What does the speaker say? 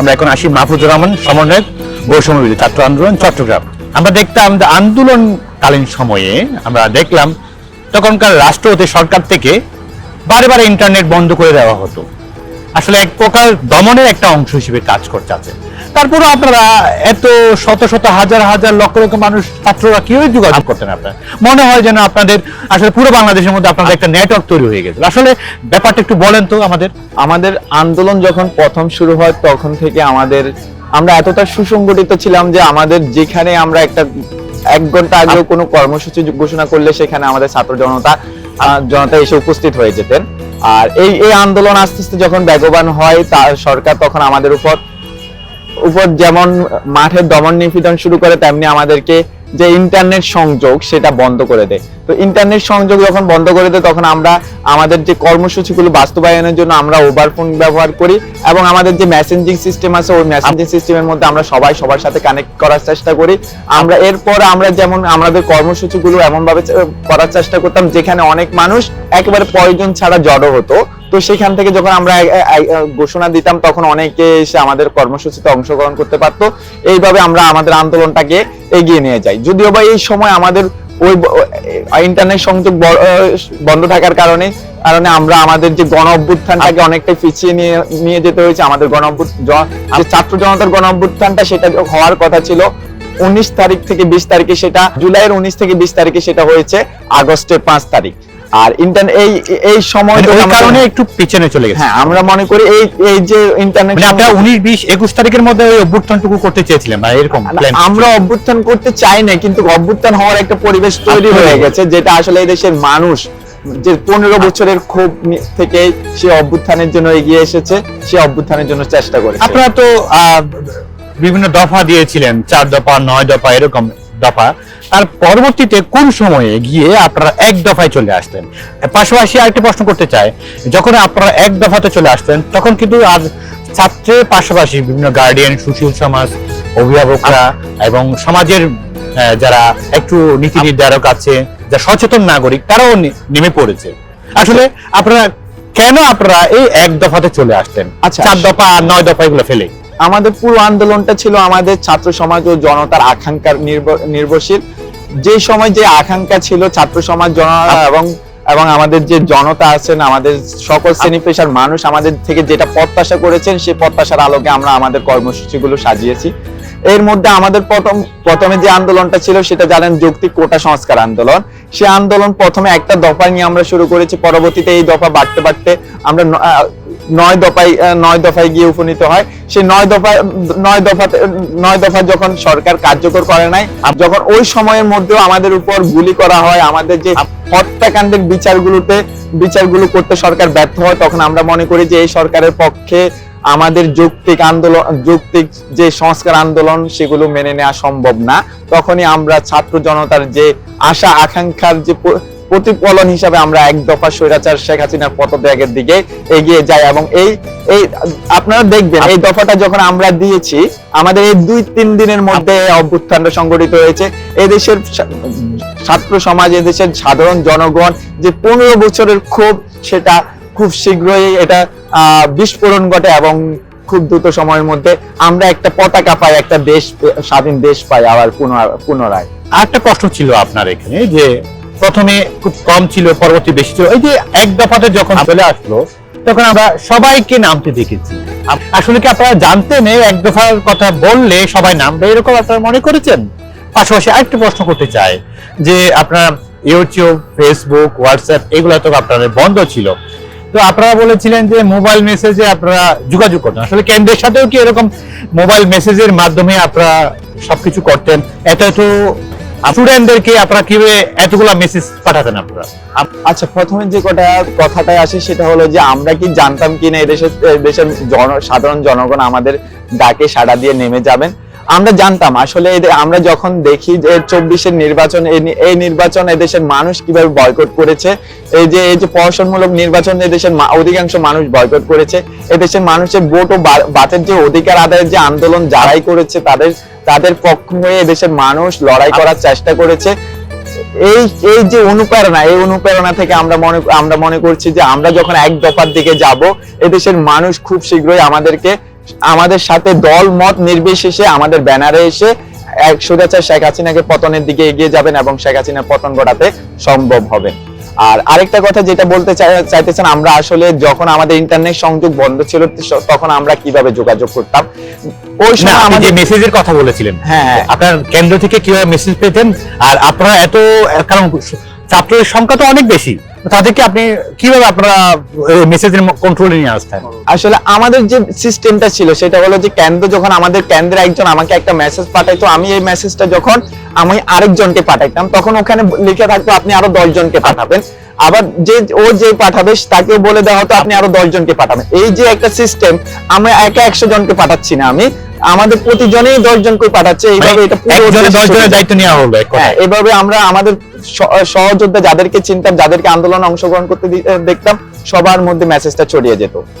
আমরা এখন আসি মাহফুজুর রহমান সমন্বয়ক বৈষম্যবিধি ছাত্র আন্দোলন, চট্টগ্রাম। আমরা দেখতাম আন্দোলনকালীন সময়ে আমরা দেখলাম তখনকার রাষ্ট্রপতি সরকার থেকে বারে বারে ইন্টারনেট বন্ধ করে দেওয়া হতো। আসলে এক প্রকার দমনের একটা অংশ হিসেবে কাজ করতে আছে। তারপরে আপনারা এত শত শত হাজার হাজার লক্ষ লক্ষ মানুষ ছাত্ররা কীভাবে যোগাযোগ করতেন আপনার? মনে হয় যেন আপনাদের আসলে পুরো বাংলাদেশের মধ্যে আপনাদের একটা নেটওয়ার্ক তৈরি হয়ে গেছে আসলে ব্যাপারটা একটু বলেন তো আমাদের। আমাদের আন্দোলন যখন প্রথম শুরু হয় তখন থেকে আমাদের আমরা এতটা সুসংগঠিত ছিলাম যে আমাদের যেখানে আমরা একটা এক ঘণ্টা আগেও কোনো কর্মসূচি ঘোষণা করলে সেখানে আমাদের ছাত্র জনতা জনতা এসে উপস্থিত হয়ে যেতেন। আর এই এই আন্দোলন আস্তে আস্তে যখন বেগবান হয় তার সরকার তখন আমাদের উপর উপর যেমন মাঠের দমন নিপীড়ন শুরু করে, তেমনি আমাদেরকে যে ইন্টারনেট সংযোগ, সেটা বন্ধ করে দেয়। তো ইন্টারনেট সংযোগ যখন বন্ধ করে দেয়, তখন আমরা আমাদের যে কর্মসূচিগুলো বাস্তবায়নের জন্য আমরা ওভারফোন ব্যবহার করি এবং আমাদের যে মেসেঞ্জিং সিস্টেম আছে, ওই মেসেঞ্জিং সিস্টেমের মধ্যে আমরা সবাই সবার সাথে কানেক্ট করার চেষ্টা করি। আমরা এরপর আমরা যেমন আমাদের কর্মসূচিগুলো এমনভাবে করার চেষ্টা করতাম, যেখানে অনেক মানুষ একেবারে প্রয়োজন ছাড়া জড়ো হতো। তো সেখান থেকে যখন আমরা ঘোষণা দিতাম, তখন অনেকে এসে আমাদের কর্মসূচিতে অংশগ্রহণ করতে পারতো। এইভাবে আমরা আমাদের আন্দোলনটাকে এগিয়ে নিয়ে যাই। যদিও বা এই সময় আমাদের ওই ইন্টারনেট সংযোগ বন্ধ থাকার কারণে কারণে আমরা আমাদের যে গণ অভ্যুত্থানটাকে অনেকটাই পিছিয়ে নিয়ে নিয়ে যেতে হয়েছে। আমাদের গণ ছাত্র জনতার গণ অভ্যুত্থানটা সেটা হওয়ার কথা ছিল, উনিশ তারিখ থেকে বিশ তারিখে সেটা, জুলাইয়ের উনিশ থেকে বিশ তারিখে সেটা হয়েছে আগস্টের পাঁচ তারিখ। আর ইন্টারনেট এই এই সময় মানে ওই কারণে একটু পিছনে চলে গেছে। হ্যাঁ আমরা মনে করি এই এই যে ইন্টারনেট মানে আপনারা উনিশ বিশ একুশ তারিখের মধ্যে ওই অভ্যুত্থানটুকু করতে চেয়েছিলেন বা এরকম plan আমরা অভ্যুত্থান করতে চাই না কিন্তু অভ্যুত্থান হওয়ার একটা পরিবেশ তৈরি আচ্ছা। হয়ে গেছে যেটা আসলে এই দেশের মানুষ যে পনেরো বছরের ক্ষোভ থেকে সে অভ্যুত্থানের জন্য এগিয়ে এসেছে সে অভ্যুত্থানের জন্য চেষ্টা করে আপনারা তো আহ, বিভিন্ন দফা দিয়েছিলেন চার দফা নয় দফা এরকম। দফা। তার পরবর্তীতে কোন সময়ে গিয়ে আপনারা এক দফায় চলে আসতেন? পাশাপাশি আরেকটি প্রশ্ন করতে চাই যখন আপনারা এক দফাতে চলে আসতেন তখন কিন্তু আর ছাত্রের পাশাপাশি বিভিন্ন গার্ডিয়ান সুশীল সমাজ অভিভাবকরা এবং সমাজের যারা একটু নীতি নির্ধারক আছে যা সচেতন নাগরিক তারাও নেমে পড়েছে। আসলে আপনারা কেন আপনারা এই এক দফাতে চলে আসতেন? আচ্ছা। চার দফা আর নয় দফা এগুলো ফেলে। আমাদের পুরো আন্দোলনটা ছিল আমাদের ছাত্র সমাজ ও জনতার আকাঙ্ক্ষার নির্ভ- নির্ভরশীল। যে সময় যে আকাঙ্ক্ষা ছিল ছাত্র সমাজ, জনতা এবং এবং আমাদের যে জনতা আছেন, আমাদের সকল শ্রেণি পেশার মানুষ আমাদের থেকে যেটা প্রত্যাশা করেছেন, সেই প্রত্যাশার আলোকে আমরা আমাদের কর্মসূচিগুলো সাজিয়েছি। এর মধ্যে আমাদের প্রথম, প্রথমে যে আন্দোলনটা ছিল সেটা জানেন যৌক্তিক কোটা সংস্কার আন্দোলন। সে আন্দোলন প্রথমে একটা দফা নিয়ে আমরা শুরু করেছি, পরবর্তীতে এই দফা বাড়তে বাড়তে আমরা নয় দফায় নয় দফায় গিয়ে উপনীত হয়। সেই নয় দফা, নয় দফাতে, নয় দফা যখন সরকার কার্যকর করে নাই, আর যখন ওই সময়ের মধ্যেও আমাদের উপর গুলি করা হয়, আমাদের যে হত্যাকাণ্ডের বিচারগুলোতে, বিচারগুলো করতে সরকার ব্যর্থ হয়, তখন আমরা মনে করি যে এই সরকারের পক্ষে আমাদের যৌক্তিক আন্দোলন, যৌক্তিক যে সংস্কার আন্দোলন, সেগুলো মেনে নেওয়া সম্ভব না। তখনই আমরা ছাত্র জনতার যে আশা, আকাঙ্ক্ষার যে প্রতিফলন হিসাবে আমরা এক দফা স্বৈরাচার শেখ হাসিনার পদত্যাগের দিকে এগিয়ে যাই এবং এই এই, আপনারা দেখবেন এই দফাটা যখন আমরা দিয়েছি, আমাদের এই দুই তিন দিনের মধ্যে অভ্যুত্থানটা সংগঠিত হয়েছে। এদেশের ছাত্র সমাজ এদেশের সাধারণ জনগণ যে পনেরো বছরের ক্ষোভ, সেটা খুব শীঘ্রই এটা বিস্ফোরণ ঘটে এবং খুব দ্রুত সময়ের মধ্যে আমরা একটা পতাকা পাই, একটা দেশ, স্বাধীন দেশ পাই আবার পুনরায় পুনরায়। আরেকটা কষ্ট ছিল আপনার এখানে যে প্রথমে খুব কম ছিল, পরবর্তী বেশি ছিল। এই যে এক দফাতে যখন চলে আসলো, তখন আমরা সবাইকে নামতে দেখেছি। আসলে কি আপনারা জানতেন এক দফার কথা বললে সবাই নামবে এরকম আপনারা মনে করেছেন? পাশাপাশি আরেকটা প্রশ্ন করতে চাই, যে আপনার ইউটিউব, ফেসবুক, হোয়াটসঅ্যাপ, এগুলো তো আপনাদের বন্ধ ছিল। তো আপনারা বলেছিলেন যে মোবাইল মেসেজে আপনারা যোগাযোগ করতেন। আসলে কেন্দ্রের সাথেও কি এরকম মোবাইল মেসেজের মাধ্যমে আপনারা সবকিছু করতেন? এটা তো স্টুডেন্টদেরকে আপনারা কীভাবে এতগুলা মেসেজ পাঠাতেন আপনারা? আচ্ছা প্রথমে যে কটা কথাটাই আসে সেটা হলো যে, আমরা কি জানতাম কিনা এদেশের দেশের জন সাধারণ জনগণ আমাদের ডাকে সাড়া দিয়ে নেমে যাবেন? আমরা জানতাম, আসলে আমরা যখন দেখি যে চব্বিশের নির্বাচন এই নির্বাচন এদেশের মানুষ কীভাবে বয়কট করেছে, এই যে এই যে প্রশাসনমূলক নির্বাচন এদেশের অধিকাংশ মানুষ বয়কট করেছে, এদেশের মানুষের ভোট ও বাতের যে অধিকার আদায়ের যে আন্দোলন যারাই করেছে, তাদের তাদের পক্ষ হয়ে এদেশের মানুষ লড়াই করার চেষ্টা করেছে। এই এই যে অনুপ্রেরণা, এই অনুপ্রেরণা থেকে আমরা মনে আমরা মনে করছি যে আমরা যখন এক দফার দিকে যাব, এদেশের মানুষ খুব শীঘ্রই আমাদেরকে আমাদের সাথে দল মত নির্বিশেষে আমাদের ব্যানারে এসে এক শেখ হাসিনাকে পতনের দিকে এগিয়ে যাবেন এবং শেখ হাসিনার পতন ঘটাতে সম্ভব হবে। আর আরেকটা কথা যেটা বলতে চাইতেছেন আমরা আসলে যখন আমাদের ইন্টারনেট সংযোগ বন্ধ ছিল তখন আমরা কীভাবে যোগাযোগ করতাম? ওই সময় আমাদের মেসেজের কথা বলেছিলেন হ্যাঁ আপনার কেন্দ্র থেকে কীভাবে মেসেজ পেতেন? আর আপনারা এত কারণ ছাত্রের সংখ্যা তো অনেক বেশি। তাদেরকে আপনি কীভাবে আপনারা মেসেজের কন্ট্রোলে নিয়ে আসতেন? আসলে আমাদের যে সিস্টেমটা ছিল সেটা হলো যে কেন্দ্র যখন আমাদের কেন্দ্রে একজন আমাকে একটা মেসেজ পাঠাইতো আমি এই মেসেজটা যখন আমি আরেকজনকে পাঠাইতাম তখন ওখানে লিখে থাকতো আপনি আরও দশ জনকে পাঠাবেন। আবার যে ও যে পাঠাবে তাকে বলে দেওয়া হতো আপনি আরও দশ জনকে পাঠাবেন। এই যে একটা সিস্টেম আমরা একা একশো জনকে পাঠাচ্ছি না আমি আমাদের প্রতিজনেই দশ জনকে পাঠাচ্ছে এইভাবে এটা পুরো মানে দেশ জনের দায়িত্ব নেওয়া হলো হ্যাঁ এভাবে আমরা আমাদের সহযোদ্ধা যাদেরকে চিনতাম যাদেরকে আন্দোলনে অংশগ্রহণ করতে দেখতাম সবার মধ্যে মেসেজটা ছড়িয়ে যেত।